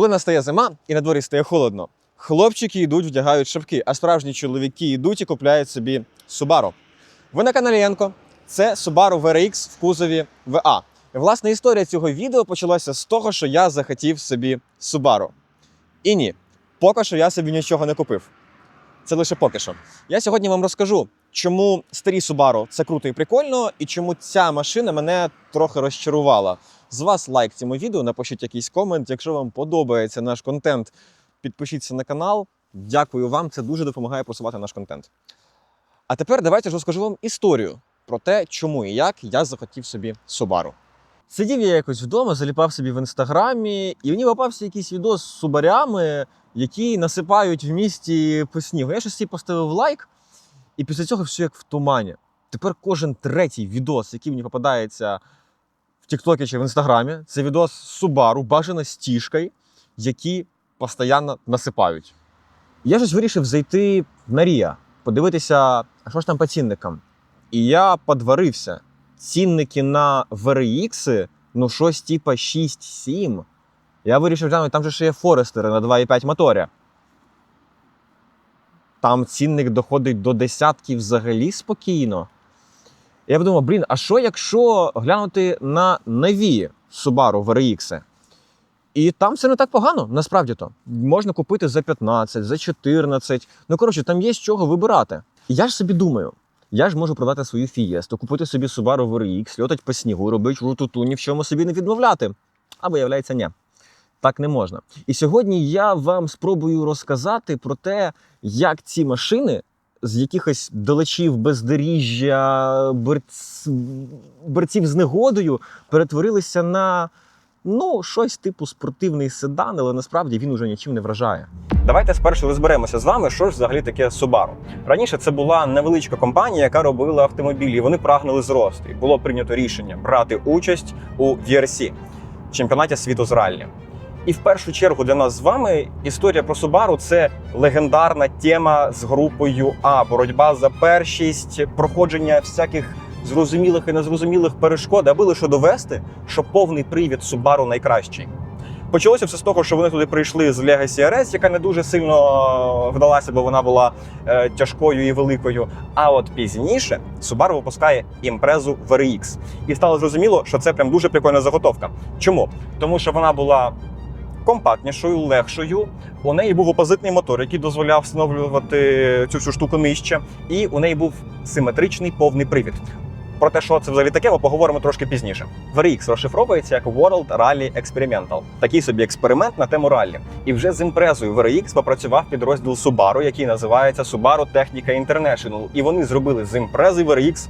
Коли настає зима і на дворі стає холодно, хлопчики йдуть, вдягають шапки, а справжні чоловіки йдуть і купляють собі Subaru. Ви на каналі Янко. Це Subaru VRX в кузові VA. І, власне, історія цього відео почалася з того, що я захотів собі Subaru. І ні, поки що я собі нічого не купив. Це лише поки що. Я сьогодні вам розкажу, чому старі Subaru це круто і прикольно, і чому ця машина мене трохи розчарувала. З вас лайк цьому відео, напишіть якийсь комент. Якщо вам подобається наш контент, підпишіться на канал. Дякую вам, це дуже допомагає просувати наш контент. А тепер давайте ж розкажу вам історію про те, чому і як я захотів собі Subaru. Сидів я якось вдома, заліпав собі в інстаграмі, і мені попався якийсь відос з субарями, які насипають в місті по снігу. Я щось собі поставив лайк, і після цього все як в тумані. Тепер кожен третій відос, який мені попадається Тіктокі чи в Інстаграмі, це відос з Subaru, тішкою, які постійно насипають. Я ж вирішив зайти на Рія, подивитися, а що ж там по цінникам. І я подварився. Цінники на VRX, ну щось типа 6-7. Я вирішив глянути, там же ще є Форестери на 2,5 моторі. Там цінник доходить до десятків взагалі спокійно. Я подумав, блін, а що якщо глянути на нові Subaru VRX? І там все не так погано, насправді то. Можна купити за 15, за 14. Ну, коротше, там є з чого вибирати. І я ж собі думаю, я ж можу продати свою фієсту, купити собі Subaru VRX, льотать по снігу, робити рутуту, ні в чому собі не відмовляти. А виявляється, ні. Так не можна. І сьогодні я вам спробую розказати про те, як ці машини з якихось далечів бездоріжжя, берц... берців з негодою перетворилися на ну, щось типу спортивний седан, але насправді він уже нічим не вражає. Давайте спершу розберемося з вами, що ж взагалі таке Subaru. Раніше це була невеличка компанія, яка робила автомобілі. і Вони прагнули зросту. І було прийнято рішення брати участь у VRC – чемпіонаті світу з раллі. І в першу чергу для нас з вами історія про Subaru – це легендарна тема з групою А, боротьба за першість, проходження всяких зрозумілих і незрозумілих перешкод, аби лише довести, що повний привід Subaru найкращий. Почалося все з того, що вони туди прийшли з Legacy RS, яка не дуже сильно вдалася, бо вона була е, тяжкою і великою. А от пізніше Subaru випускає імпрезу VRX. І стало зрозуміло, що це прям дуже прикольна заготовка. Чому? Тому що вона була компактнішою, легшою. У неї був опозитний мотор, який дозволяв встановлювати цю всю штуку нижче, і у неї був симетричний повний привід. Про те, що це взагалі таке, ми поговоримо трошки пізніше. VRX розшифровується як World Rally Experimental. Такий собі експеримент на тему раллі. І вже з імпрезою VRX попрацював підрозділ Subaru, який називається Subaru Technica International. І вони зробили з імпрези VRX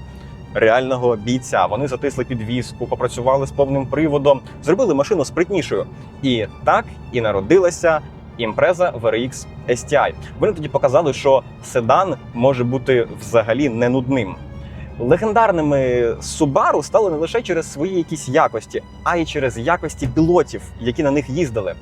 реального бійця. Вони затисли підвіску, попрацювали з повним приводом, зробили машину спритнішою. І так і народилася імпреза VRX STI. Вони тоді показали, що седан може бути взагалі не нудним. Легендарними Subaru стали не лише через свої якісь якості, а й через якості пілотів, які на них їздили.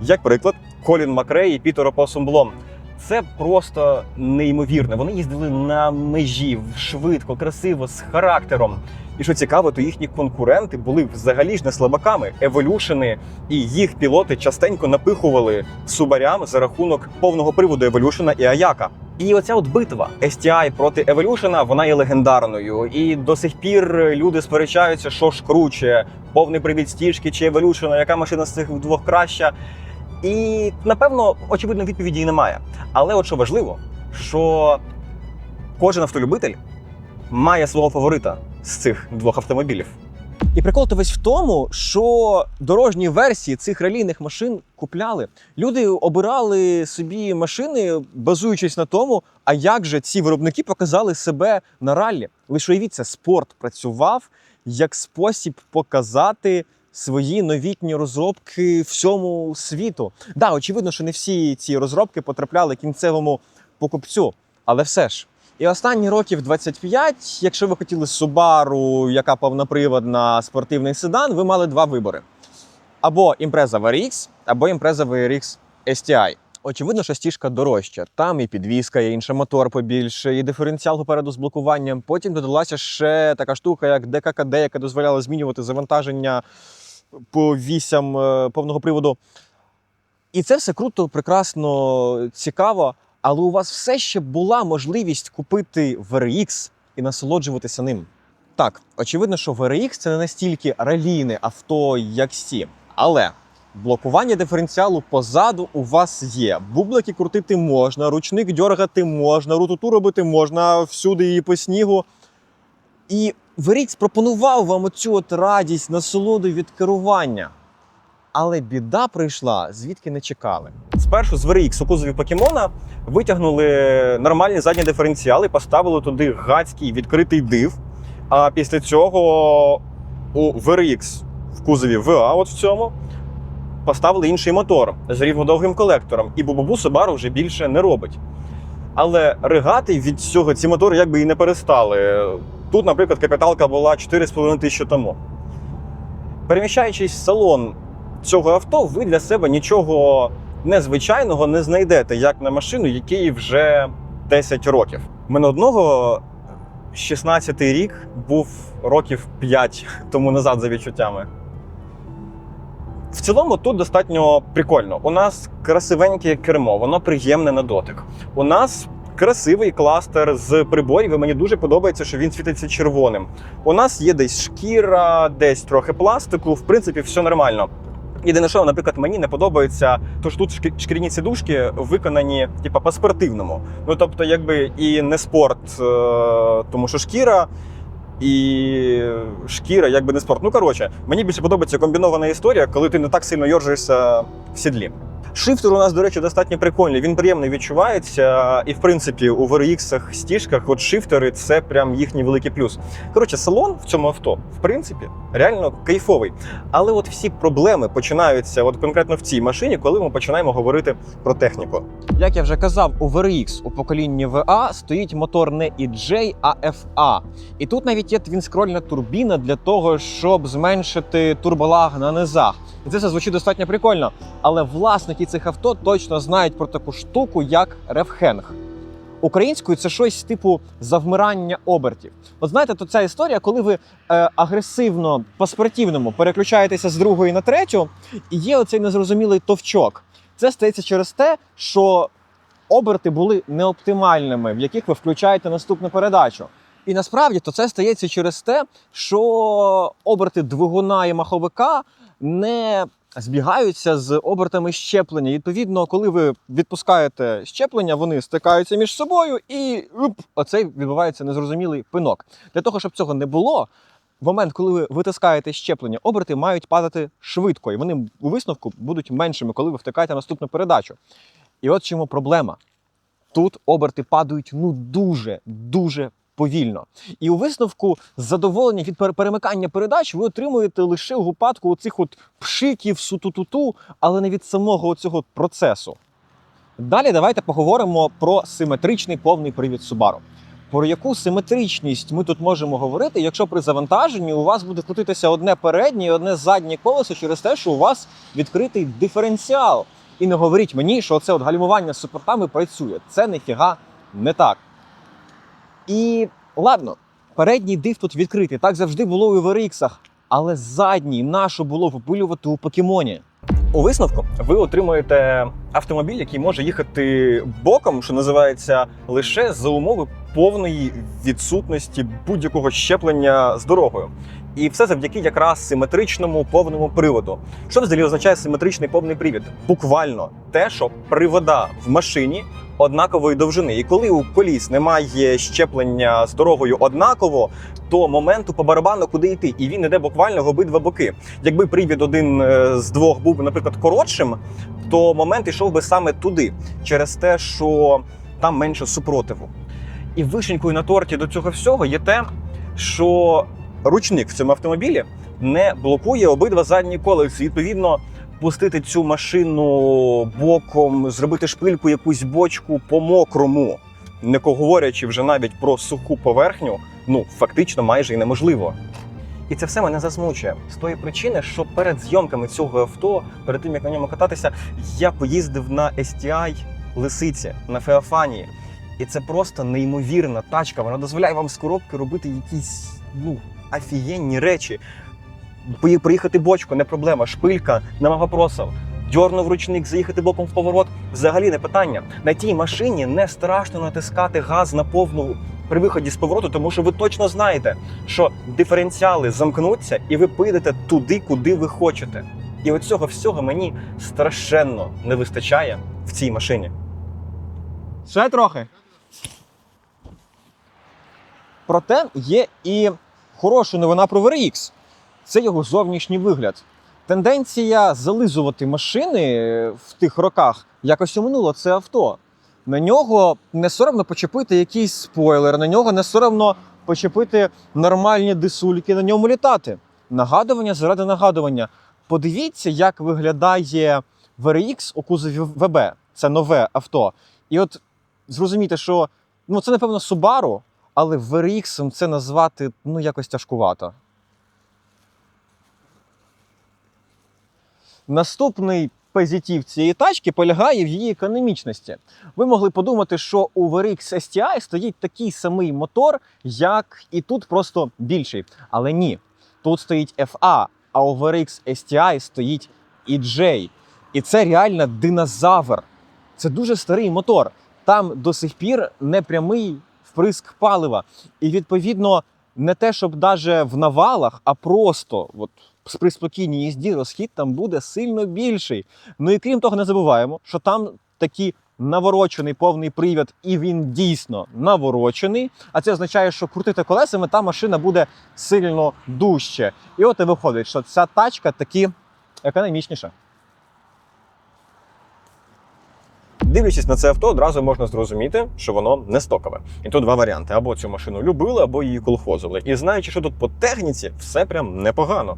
Як приклад, Колін Макрей і Пітер Опосумблом. Це просто неймовірно. Вони їздили на межі швидко, красиво, з характером. І що цікаво, то їхні конкуренти були взагалі ж не слабаками. Еволюшени і їх пілоти частенько напихували субарям за рахунок повного приводу Еволюшена і Аяка. І оця от битва STI проти Evolution, вона є легендарною. І до сих пір люди сперечаються, що ж круче, повний привід стіжки чи Evolution, яка машина з цих двох краща. І напевно, очевидно, відповіді і немає. Але от що важливо, що кожен автолюбитель має свого фаворита з цих двох автомобілів. І прикол то весь в тому, що дорожні версії цих ралійних машин купляли. Люди обирали собі машини, базуючись на тому, а як же ці виробники показали себе на раллі. Лише уявіться, спорт працював як спосіб показати свої новітні розробки всьому світу. Да, очевидно, що не всі ці розробки потрапляли кінцевому покупцю, але все ж. І останні років 25, якщо ви хотіли Subaru, яка повноприводна спортивний седан, ви мали два вибори: або імпреза VRX, або імпреза VRX STI. Очевидно, що стіжка дорожча. Там і підвізка, і інший мотор побільше, і диференціал попереду з блокуванням. Потім додалася ще така штука, як ДККД, яка дозволяла змінювати завантаження по вісям е, повного приводу. І це все круто, прекрасно, цікаво, але у вас все ще була можливість купити VRX і насолоджуватися ним. Так, очевидно, що VRX це не настільки ралійне авто, як Сі, але блокування диференціалу позаду у вас є. Бублики крутити можна, ручник дьоргати можна, рутуту робити можна, всюди її по снігу. І VRX пропонував вам оцю от радість, насолоду від керування. Але біда прийшла, звідки не чекали. Спершу з VRX у кузові покемона витягнули нормальні задні диференціали, поставили туди гадський відкритий див. А після цього у VRX в кузові VA, от в цьому, поставили інший мотор з рівнодовгим колектором, і Бубубу Subaru вже більше не робить. Але ригати від цього ці мотори якби і не перестали. Тут, наприклад, капіталка була 4,5 тисячі тому. Переміщаючись в салон цього авто, ви для себе нічого незвичайного не знайдете, як на машину, якій вже 10 років. Мене одного 16-й рік був років 5 тому назад за відчуттями. В цілому тут достатньо прикольно. У нас красивеньке кермо, воно приємне на дотик. У нас красивий кластер з приборів, і мені дуже подобається, що він світиться червоним. У нас є десь шкіра, десь трохи пластику. В принципі, все нормально. Єдине, що, наприклад, мені не подобається, то ж тут шкі- шкіряні сідушки виконані типа по-спортивному. Ну тобто, якби і не спорт, е, тому що шкіра. І шкіра, якби не спорт. Ну коротше, мені більше подобається комбінована історія, коли ти не так сильно йоржишся в сідлі. Шифтер у нас, до речі, достатньо прикольний. Він приємно відчувається. І в принципі, у VRX стіжках, от шифтери це прям їхній великий плюс. Коротше, салон в цьому авто, в принципі, реально кайфовий. Але от всі проблеми починаються от конкретно в цій машині, коли ми починаємо говорити про техніку. Як я вже казав, у VRX у поколінні VA стоїть мотор не EJ, а FA. І тут навіть є твінскрольна турбіна для того, щоб зменшити турболаг на низах. Це все звучить достатньо прикольно. Але власники цих авто точно знають про таку штуку, як рефхенг. Українською це щось типу завмирання обертів. От знаєте, то ця історія, коли ви е, агресивно по спортивному переключаєтеся з другої на третю, і є оцей незрозумілий товчок. Це стається через те, що оберти були неоптимальними, в яких ви включаєте наступну передачу. І насправді то це стається через те, що оберти двигуна і маховика не збігаються з обертами щеплення. І, Відповідно, коли ви відпускаєте щеплення, вони стикаються між собою, і уп, оцей відбувається незрозумілий пинок. Для того, щоб цього не було, в момент, коли ви витискаєте щеплення, оберти мають падати швидко, і вони у висновку будуть меншими, коли ви втикаєте наступну передачу. І от чому проблема. Тут оберти падають ну дуже, дуже повільно. І у висновку задоволення від перемикання передач ви отримуєте лише у випадку оцих от пшиків, суту-ту-ту, але не від самого цього процесу. Далі давайте поговоримо про симетричний повний привід Subaru. Про яку симетричність ми тут можемо говорити, якщо при завантаженні у вас буде крутитися одне переднє і одне заднє колесо через те, що у вас відкритий диференціал. І не говоріть мені, що це от гальмування з супортами працює. Це ніфіга не так. І ладно, передній див тут відкритий, так завжди було і в RX, але задній нашу було випилювати у покемоні. У висновку ви отримуєте автомобіль, який може їхати боком, що називається, лише за умови повної відсутності будь-якого щеплення з дорогою. І все завдяки якраз симетричному повному приводу. Що взагалі означає симетричний повний привід? Буквально те, що привода в машині однакової довжини. І коли у коліс немає щеплення з дорогою однаково, то моменту по барабану куди йти, і він іде буквально в обидва боки. Якби привід один е, з двох був, наприклад, коротшим, то момент йшов би саме туди, через те, що там менше супротиву. І вишенькою на торті до цього всього є те, що ручник в цьому автомобілі не блокує обидва задні колеса. Відповідно, пустити цю машину боком, зробити шпильку, якусь бочку по мокрому, не говорячи вже навіть про суху поверхню, ну фактично майже і неможливо. І це все мене засмучує з тої причини, що перед зйомками цього авто, перед тим як на ньому кататися, я поїздив на STI Лисиці на Феофанії. І це просто неймовірна тачка. Вона дозволяє вам з коробки робити якісь ну офігенні речі. Приїхати бочку, не проблема, шпилька, нема вопросов. дьорнув ручник, заїхати боком в поворот. Взагалі не питання. На тій машині не страшно натискати газ на повну при виході з повороту, тому що ви точно знаєте, що диференціали замкнуться, і ви поїдете туди, куди ви хочете. І от цього всього мені страшенно не вистачає в цій машині. Ще трохи. Проте є і хороша новина про VRX. Це його зовнішній вигляд. Тенденція зализувати машини в тих роках якось оминула це авто. На нього не соромно почепити якийсь спойлер, на нього не соромно почепити нормальні дисульки, на ньому літати. Нагадування заради нагадування. Подивіться, як виглядає VRX у кузові ВБ. Це нове авто. І от зрозумійте, що ну, це, напевно, Subaru, але VRX це назвати ну, якось тяжкувато. Наступний позитив цієї тачки полягає в її економічності. Ви могли подумати, що у VRX STI стоїть такий самий мотор, як і тут, просто більший. Але ні. Тут стоїть FA, а у VRX STI стоїть EJ. І це реально динозавр. Це дуже старий мотор. Там до сих пір не прямий вприск палива. І відповідно, не те, щоб даже в навалах, а просто от, при спокійній їзді розхід там буде сильно більший. Ну і крім того, не забуваємо, що там такий наворочений повний привід, і він дійсно наворочений. А це означає, що крутити колесами та машина буде сильно дужче. І от і виходить, що ця тачка таки економічніша. Дивлячись на це авто, одразу можна зрозуміти, що воно не стокове. І тут два варіанти: або цю машину любили, або її колхозили. І знаючи, що тут по техніці, все прям непогано.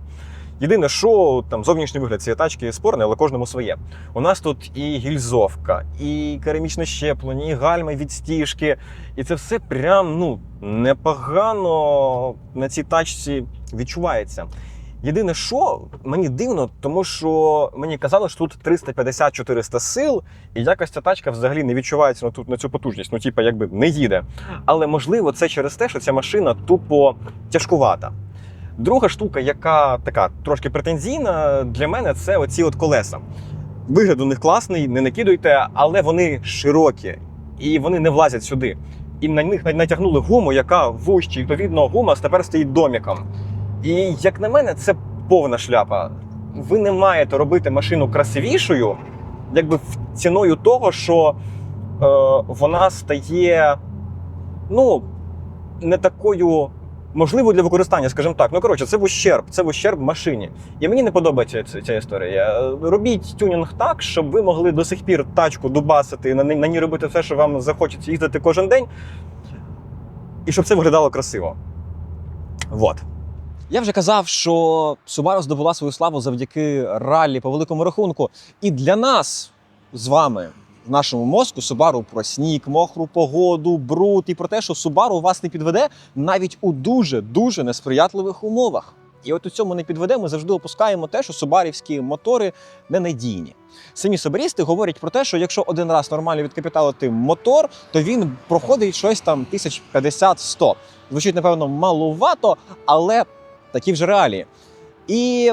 Єдине, що там зовнішній вигляд цієї тачки спорний, але кожному своє. У нас тут і гільзовка, і керамічне щеплення, і гальма від стіжки. І це все прям ну непогано на цій тачці відчувається. Єдине, що мені дивно, тому що мені казали, що тут 350-400 сил, і якось ця тачка взагалі не відчувається на, ту, на цю потужність. Ну, типа, якби не їде. Але можливо, це через те, що ця машина тупо тяжкувата. Друга штука, яка така трошки претензійна для мене, це оці от колеса. Вигляд у них класний, не накидуйте, але вони широкі і вони не влазять сюди. І на них натягнули гуму, яка вужче. Відповідно, гума тепер стоїть доміком. І як на мене, це повна шляпа. Ви не маєте робити машину красивішою, якби ціною того, що е, вона стає ну, не такою можливою для використання, скажімо так. Ну, коротше, це в ущерб, це в ущерб машині. І мені не подобається ця, ця історія. Е, Робіть тюнінг так, щоб ви могли до сих пір тачку дубасити, на, на ній робити все, що вам захочеться їздити кожен день, і щоб це виглядало красиво. Вот. Я вже казав, що Subaru здобула свою славу завдяки раллі по великому рахунку. І для нас з вами в нашому мозку Subaru про сніг, мокру погоду, бруд і про те, що Subaru вас не підведе навіть у дуже дуже несприятливих умовах. І от у цьому не підведе, ми завжди опускаємо те, що субарівські мотори ненадійні. Самі собарісти говорять про те, що якщо один раз нормально відкапіталити мотор, то він проходить щось там 1050-100. Звучить, напевно, малувато, але такі вже реалії. І,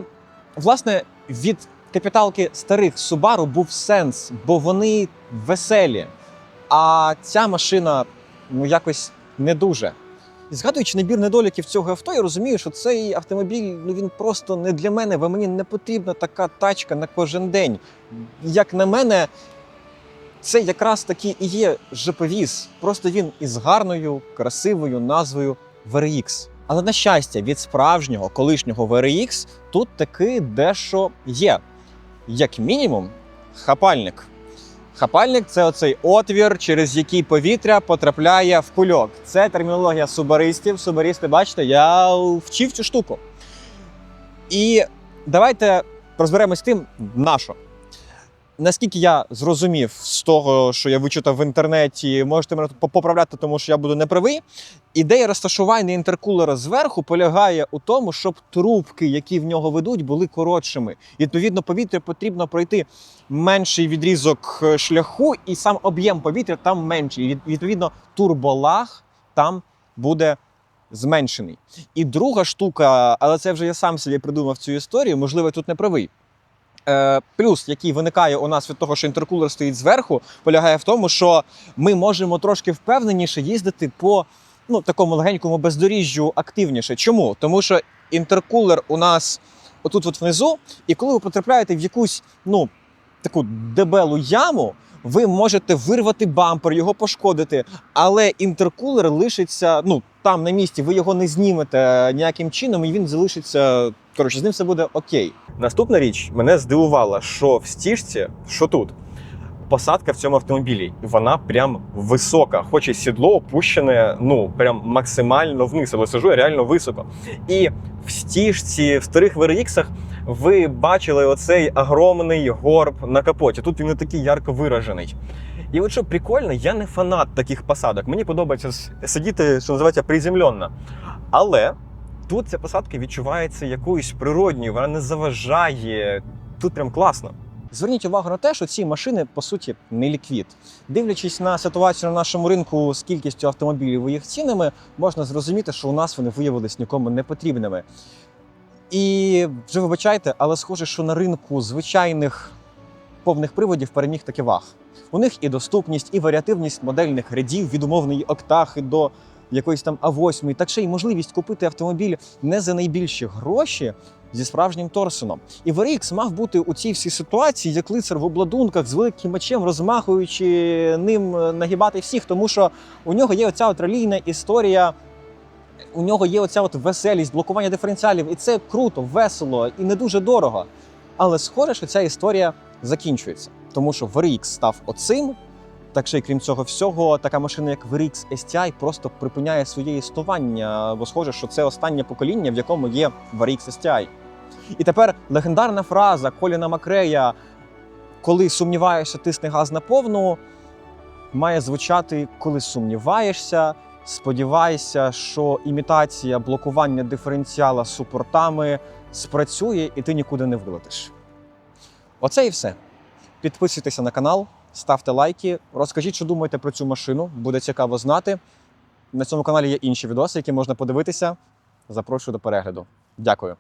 власне, від капіталки старих Subaru був сенс, бо вони веселі. А ця машина ну якось не дуже. І згадуючи набір недоліків цього авто, я розумію, що цей автомобіль ну він просто не для мене, бо мені не потрібна така тачка на кожен день. Як на мене, це якраз таки і є жоповіз. Просто він із гарною, красивою назвою VRX. Але на щастя, від справжнього колишнього VRX тут таки дещо є. Як мінімум, хапальник. Хапальник це оцей отвір, через який повітря потрапляє в кульок. Це термінологія субаристів. Субаристи, бачите, я вчив цю штуку. І давайте розберемось з тим, на що. Наскільки я зрозумів з того, що я вичитав в інтернеті, можете мене поправляти, тому що я буду неправий. Ідея розташування інтеркулера зверху полягає у тому, щоб трубки, які в нього ведуть, були коротшими. І, Відповідно, повітря потрібно пройти менший відрізок е, шляху, і сам об'єм повітря там менший. І відповідно, турболаг там буде зменшений. І друга штука, але це вже я сам собі придумав цю історію, можливо, тут не правий. Е, плюс, який виникає у нас від того, що інтеркулер стоїть зверху, полягає в тому, що ми можемо трошки впевненіше їздити по ну, такому легенькому бездоріжжю активніше. Чому? Тому що інтеркулер у нас отут от внизу, і коли ви потрапляєте в якусь ну, таку дебелу яму, ви можете вирвати бампер, його пошкодити, але інтеркулер лишиться ну, там на місці, ви його не знімете ніяким чином, і він залишиться. Коротше, з ним все буде окей. Наступна річ мене здивувала, що в стіжці, що тут, посадка в цьому автомобілі, вона прям висока, хоч і сідло опущене, ну прям максимально вниз, але сижу я реально високо. І в стіжці, в старих VRX ви бачили оцей огромний горб на капоті. Тут він не такий ярко виражений. І от що прикольно, я не фанат таких посадок. Мені подобається сидіти, що називається, приземленно. Але тут ця посадка відчувається якоюсь природньою, вона не заважає. Тут прям класно. Зверніть увагу на те, що ці машини по суті не ліквід. Дивлячись на ситуацію на нашому ринку з кількістю автомобілів і їх цінами, можна зрозуміти, що у нас вони виявились нікому не потрібними. І вже вибачайте, але схоже, що на ринку звичайних повних приводів переміг таки ваг. У них і доступність, і варіативність модельних рядів від умовної октахи до якоїсь там А8, так ще й можливість купити автомобіль не за найбільші гроші зі справжнім торсоном. І VRX мав бути у цій всій ситуації як лицар в обладунках з великим мечем, розмахуючи ним е, нагибати всіх, тому що у нього є оця от релійна історія. У нього є оця от веселість, блокування диференціалів, і це круто, весело і не дуже дорого. Але схоже, що ця історія закінчується, тому що VRX став оцим. Так ще й крім цього всього, така машина, як VRX STI, просто припиняє своє існування, бо схоже, що це останнє покоління, в якому є VRX STI. І тепер легендарна фраза Коліна Макрея коли сумніваєшся, тисни газ на повну, має звучати, коли сумніваєшся, сподівайся, що імітація блокування диференціала супортами спрацює і ти нікуди не вилетиш. Оце і все. Підписуйтеся на канал, ставте лайки, розкажіть, що думаєте про цю машину. Буде цікаво знати. На цьому каналі є інші відоси, які можна подивитися. Запрошую до перегляду. Дякую.